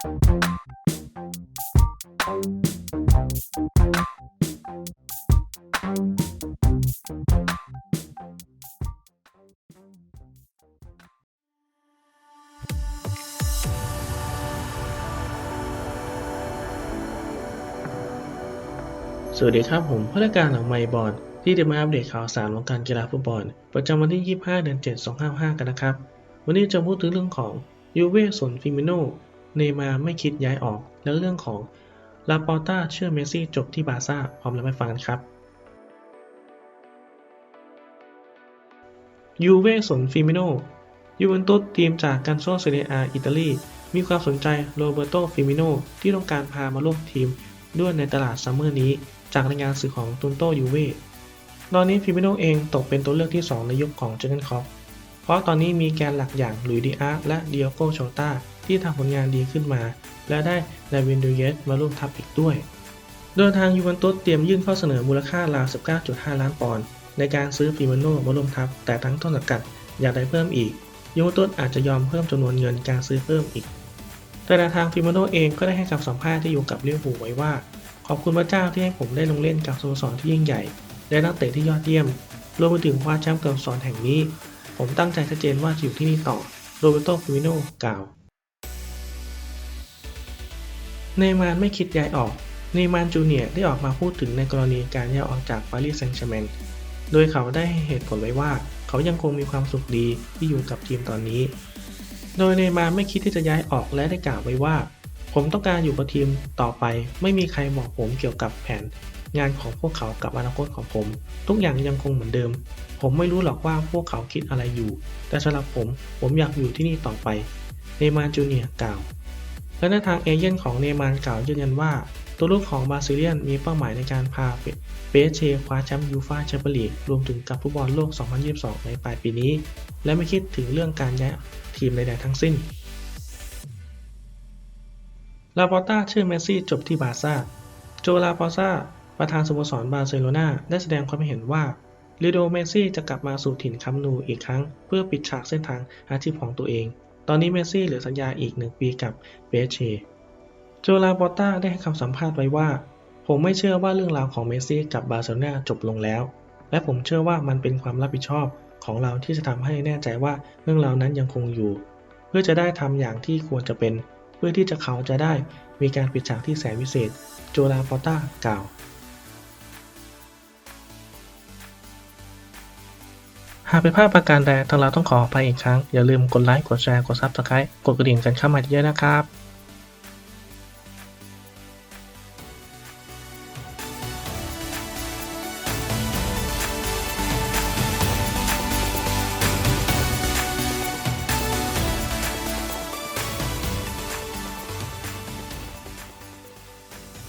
สวัสดีครับผมพนักการหลังไมบอลที่จะมาอัปเดตข่าวสารวงการกีฬาฟุตบอล ประจำวันที่ 25 เดือน 7 2565กันนะครับ วันนี้จะพูดถึงเรื่องของยูเว่สนฟิมิโน เนย์มาร์ไม่คิดย้ายออก และเรื่องของลาปอร์ต้าเชื่อเมสซี่จบที่บาร์ซ่าพร้อมแล้วไปฟังกันครับยูเว่สนฟิมิโนยูเวนตุสทีมจากกันโซเซเรียอาอิตาลี มีความสนใจโรเบโตฟิมิโนที่ต้องการพามาร่วมทีมด้วยในตลาดซัมเมอร์นี้ จากรายงานสื่อของตุนโตยูเว่ตอนนี้ฟิมิโนเองตกเป็นตัวเลือกที่ 2 ในยุคของเจอร์เกนคอปเพราะตอนนี้มีแกนหลักอย่างหลุยดีอาร์และเดียโกโชตา ที่ทำผลงานดีขึ้นมา และได้ดาวินดูเยสมาร่วมทัพอีกด้วย โดยทางยูเวนตุสเตรียมยื่นข้อเสนอมูลค่าราว 19.5 ล้านปอนด์ในการซื้อฟิมโนมาร่วมทัพ แต่ทั้งต้นสังกัดอยากได้เพิ่มอีกยูเวนตุสอาจจะยอมเพิ่มจำนวนเงินการซื้อเพิ่มอีก แต่ทางฟิมโนเองก็ได้ให้คำสัมภาษณ์ที่อยู่กับลิเวอร์พูไว้ว่า ขอบคุณพระเจ้าที่ให้ผมได้ลงเล่นกับสโมสรที่ยิ่งใหญ่ และนักเตะที่ยอดเยี่ยม รวมไปถึงคว้าแชมป์กับสโมสรแห่งนี้ ผมตั้งใจชัดเจนว่าจะอยู่ที่นี่ต่อโรเบโตฟิมิโนกล่าว เนย์มานไม่คิดย้ายออก เนย์มานจูเนียร์ได้ออกมาพูดถึงในกรณีการย้ายออกจากปารีสแซงต์แชร์แมงโดยเขาได้ให้เหตุผลไว้ว่า เขายังคงมีความสุขดีที่อยู่กับทีมตอนนี้ โดยเนย์มานไม่คิดที่จะย้ายออกและได้กล่าวไว้ว่า ผมต้องการอยู่กับทีมต่อไป ไม่มีใครบอกผมเกี่ยวกับแผน งานของพวกเขากับอนาคตของผม ทุกอย่างยังคงเหมือนเดิม ผมไม่รู้หรอกว่าพวกเขาคิดอะไรอยู่ แต่สำหรับผม ผมอยากอยู่ที่นี่ต่อไป เนย์มานจูเนียร์กล่าว และในทางเอเย่นของเนมานกล่าวยืนยันว่า ตัวลูกของบาซิเลียนมีเป้าหมายในการพาเปเชคว้าแชมป์ยูฟ่าแชมเปี้ยนลีกรวมถึงกับฟุตบอลโลก 2022 ในปลายปีนี้ และไม่คิดถึงเรื่องการย้ายทีมใดๆทั้งสิ้นลาปอร์ต้าชื่อเมสซี่จบที่บาร์ซ่าโจลาปอร์ซ่าประธานสโมสรบาร์เซโลนาได้แสดงความเห็นว่าลิโดเมสซี่จะกลับมาสู่ถิ่นคัมนูอีกครั้ง เพื่อปิดฉากเส้นทางอาชีพของตัวเอง ตอนนี้เมสซี่เหลือสัญญาอีกหนึ่งปีกับเบเชโจลาปอร์ต้าได้ให้คำสัมภาษณ์ไว้ว่า ผมไม่เชื่อว่าเรื่องราวของเมสซี่กับบาร์เซโลนาจบลงแล้ว และผมเชื่อว่ามันเป็นความรับผิดชอบของเราที่จะทำให้แน่ใจว่าเรื่องราวนั้นยังคงอยู่ เพื่อจะได้ทำอย่างที่ควรจะเป็น เพื่อที่จะเขาจะได้มีการปิดฉากที่แสนวิเศษ โจลาปอร์ต้ากล่าว หากเป็นภาพประการใดทางเราต้องขออภัยอีกครั้ง อย่าลืมกดไลค์ กดแชร์ กดซับสไครต์กดกระดิ่งกันเข้ามาเยอะนะครับ